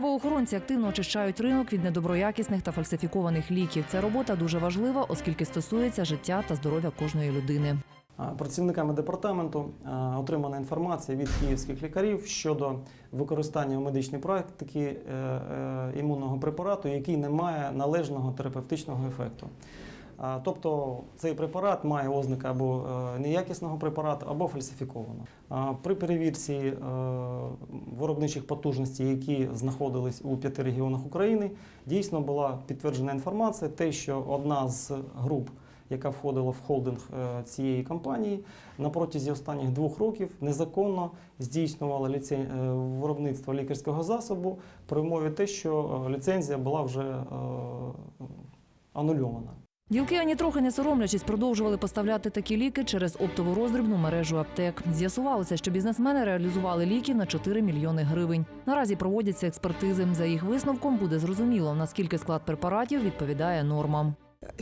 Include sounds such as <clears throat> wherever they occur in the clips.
Правоохоронці активно очищають ринок від недоброякісних та фальсифікованих ліків. Ця робота дуже важлива, оскільки стосується життя та здоров'я кожної людини. Працівниками департаменту отримана інформація від київських лікарів щодо використання у медичній практиці е, е, імунного препарату, який не має належного терапевтичного ефекту. Тобто цей препарат має ознаки або е, неякісного препарату, або фальсифікованого. При перевірці виробничих потужностей, які знаходились у п'яти регіонах України, дійсно була підтверджена інформація, те, що одна з груп яка входила в холдинг е, цієї компанії, на протязі останніх двох років незаконно здійснювала ліцен... е, виробництво лікарського засобу при умові те, що е, ліцензія була вже анульована. Ділки ані трохи не соромлячись продовжували поставляти такі ліки через оптову роздрібну мережу аптек. З'ясувалося, що бізнесмени реалізували ліки на 4 мільйони гривень. Наразі проводяться експертизи. За їх висновком буде зрозуміло, наскільки склад препаратів відповідає нормам.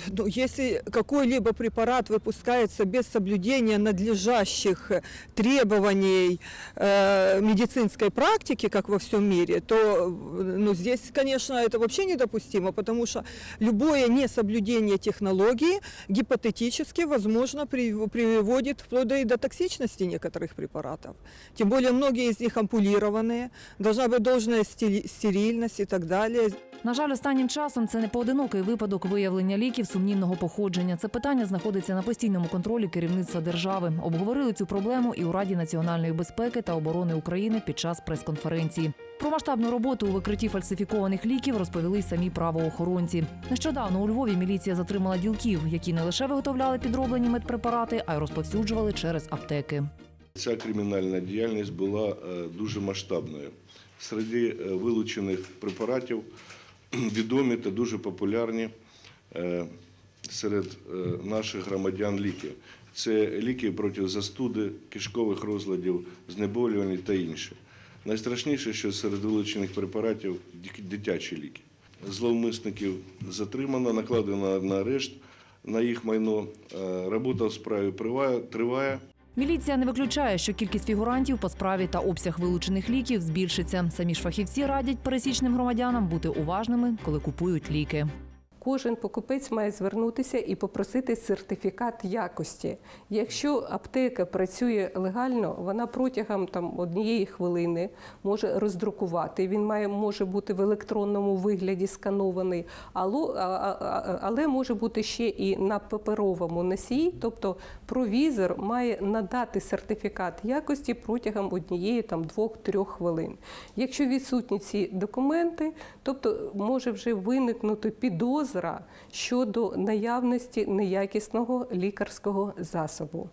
Ну, если какой-либо препарат выпускается без соблюдения надлежащих э, требований э, медицинской практики, как во всем мире, то э, ну, здесь, конечно, это вообще недопустимо, потому что любое несоблюдение технологии гипотетически, возможно, при- приводит вплоть до, и до токсичности некоторых препаратов. Тем более многие из них ампулированные, должна быть должная стили- стерильность и так далее. На жаль, останнім часом це не поодинокий випадок виявлення ліків сумнівного походження. Це питання знаходиться на постійному контролі керівництва держави. Обговорили цю проблему і у Раді національної безпеки та оборони України під час прес-конференції. Про масштабну роботу у викритті фальсифікованих ліків розповіли й самі правоохоронці. Нещодавно у Львові міліція затримала ділків, які не лише виготовляли підроблені медпрепарати, а й розповсюджували через аптеки. Ця кримінальна діяльність була е, дуже масштабною. Серед е, вилучених препаратів <clears throat> відомі та дуже популярні серед е, наших громадян ліки. Це ліки проти застуди, кишкових розладів, знеболювань та інше. Найстрашніше, що серед вилучених препаратів дитячі ліки. Зловмисників затримано, накладено на арешт на їх майно. Е, Робота в справі триває. Міліція не виключає, що кількість фігурантів по справі та обсяг вилучених ліків збільшиться. Самі ж фахівці радять пересічним громадянам бути уважними, коли купують ліки. Кожен покупець має звернутися і попросити сертифікат якості. Якщо аптека працює легально, вона протягом там однієї хвилини може роздрукувати. Він має може бути в електронному вигляді сканований, але може бути ще і на паперовому носії. Тобто провізор має надати сертифікат якості протягом однієї там двох-трьох хвилин. Якщо відсутні ці документи, тобто може вже виникнути підозра щодо наявності неякісного лікарського засобу.